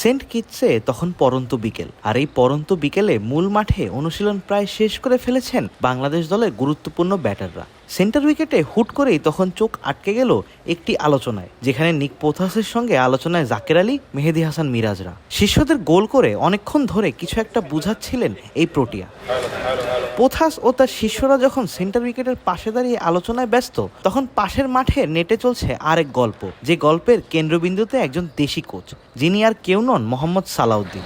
Saint কিটসে তখন পরন্ত বিকেল। আর এই পরন্ত বিকেলে মূল মাঠে অনুশীলন প্রায় শেষ করে ফেলেছেন বাংলাদেশ দলের গুরুত্বপূর্ণ ব্যাটাররা। সেন্টার উইকেটে হুট করেই তখন চোখ আটকে গেল একটি আলোচনায়, যেখানে নিক পোথাসের সঙ্গে আলোচনায় জাকের আলী, মেহেদি হাসান মিরাজরা। শিষ্যদের গোল করে অনেকক্ষণ ধরে কিছু একটা বুঝাচ্ছিলেন এই প্রোটিয়া। পোথাস ও তার শিষ্যরা যখন সেন্টার উইকেটের পাশে দাঁড়িয়ে আলোচনায় ব্যস্ত, তখন পাশের মাঠে নেটে চলছে আরেক গল্প, যে গল্পের কেন্দ্রবিন্দুতে একজন দেশি কোচ, যিনি আর কেউ নন মোহাম্মদ সালাউদ্দিন।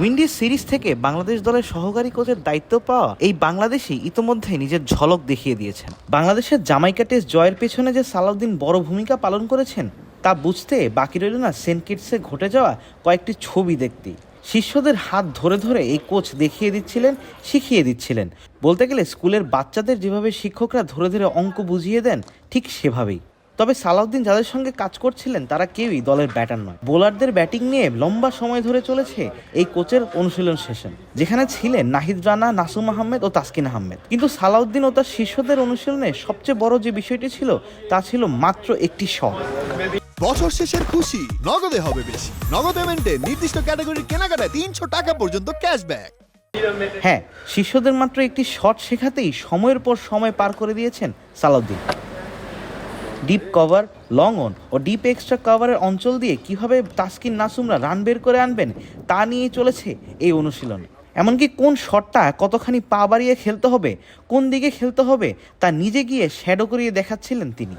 উইন্ডিজ সিরিজ থেকে বাংলাদেশ দলের সহকারী কোচের দায়িত্ব পাওয়া এই বাংলাদেশি ইতোমধ্যে নিজের ঝলক দেখিয়ে দিয়েছেন। বাংলাদেশের জামাইকা টেস্ট জয়ের পেছনে যে সালাউদ্দিন বড় ভূমিকা পালন করেছেন, তা বুঝতে বাকি রইল না সেন্ট কিটসে ঘটে যাওয়া কয়েকটি ছবি দেখতেই। শিষ্যদের হাত ধরে ধরে এই কোচ দেখিয়ে দিচ্ছিলেন, শিখিয়ে দিচ্ছিলেন। বলতে গেলে স্কুলের বাচ্চাদের যেভাবে শিক্ষকরা ধরে ধরে অঙ্ক বুঝিয়ে দেন, ঠিক সেভাবেই। তবে সালাউদ্দিন যাদের সঙ্গে কাজ করছিলেন তারা কেউই দলের ব্যাটার নয়। বোলারদের ব্যাটিং নিয়ে লম্বা সময় ধরে চলেছে এই কোচের অনুশীলন সেশন যেখানে ছিলেন নাহিদ রানা নাসুম আহমেদ ও তাসকিন আহমেদ। কিন্তু সালাউদ্দিন ও তার শিষ্যদের অনুশীলনে সবচেয়ে বড় যে বিষয়টি ছিল তা ছিল মাত্র একটি শট। বছর শেষের খুশি নগদে হবে বেশি। নগদ পেমেন্টে নির্দিষ্ট ক্যাটাগরির কেনাকাটায় তিনশো টাকা পর্যন্ত ক্যাশব্যাক। হ্যাঁ শিষ্যদের মাত্র একটি শট শেখাতেই সময়ের পর সময় পার করে দিয়েছেন Salauddin. Deep cover long on O deep extra কভারের অঞ্চল দিয়ে কীভাবে তাসকিন নাসুমরা রান বের করে আনবেন, তা নিয়ে চলেছে এই অনুশীলন। এমনকি কোন শটটা কতখানি পা বাড়িয়ে খেলতে হবে, কোন দিকে খেলতে হবে, তা নিজে গিয়ে শ্যাডো করিয়ে দেখাচ্ছিলেন তিনি।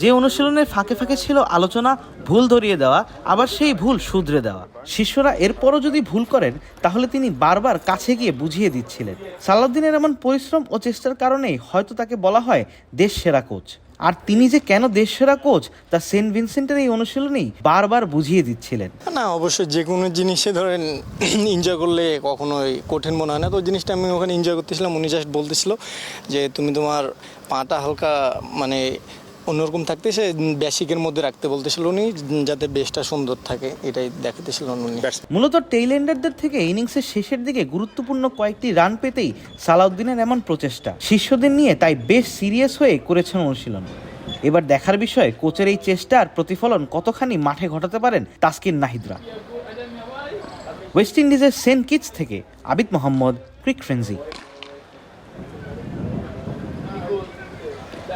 যে অনুশীলনের ফাঁকে ফাঁকে ছিল আলোচনা, ভুল ধরিয়ে দেওয়া, আবার সেই ভুল শুধরে দেওয়া। শিষ্যরা এরপরও যদি ভুল করেন, তাহলে তিনি বারবার কাছে গিয়ে বুঝিয়ে দিচ্ছিলেন। সালাউদ্দিনের এমন পরিশ্রম ও চেষ্টার কারণেই হয়তো তাকে বলা হয় দেশ সেরা কোচ আর তিনি যে কেন দেশসেরা কোচ, তা সেন্ট ভিনসেন্টের এই অনুশীলনেই বারবার বুঝিয়ে দিচ্ছিলেন। না অবশ্যই যে কোনো জিনিসে ধরেন এনজয় করলে কখনোই কঠিন মনে হয় না। তো জিনিসটা আমি ওখানে এনজয় করতেছিলাম, উনি জাস্ট বলতেছিল যে, তুমি তোমার পাটা হালকা মানে অন্যরকম থাকতে সে বেসিকের মধ্যে রাখতে বলতেছিল উনি যাতে বেসটা সুন্দর থাকে এটাই দেখাতেছিলেন উনি। মূলত টেইলেন্ডারদের থেকে ইনিংসের শেষের দিকে গুরুত্বপূর্ণ কয়েকটি রান পেতেই সালাউদ্দিনের এমন প্রচেষ্টা। শিষ্যদের নিয়ে তাই বেশ সিরিয়াস হয়ে করেছেন অনুশীলন। এবার দেখার বিষয় কোচের এই চেষ্টার প্রতিফলন কতখানি মাঠে ঘটাতে পারেন তাসকিন নাহিদরা। ওয়েস্ট ইন্ডিজের সেন্ট কিটস থেকে আবিদ মোহাম্মদ ক্রিক ফ্রেন্সি।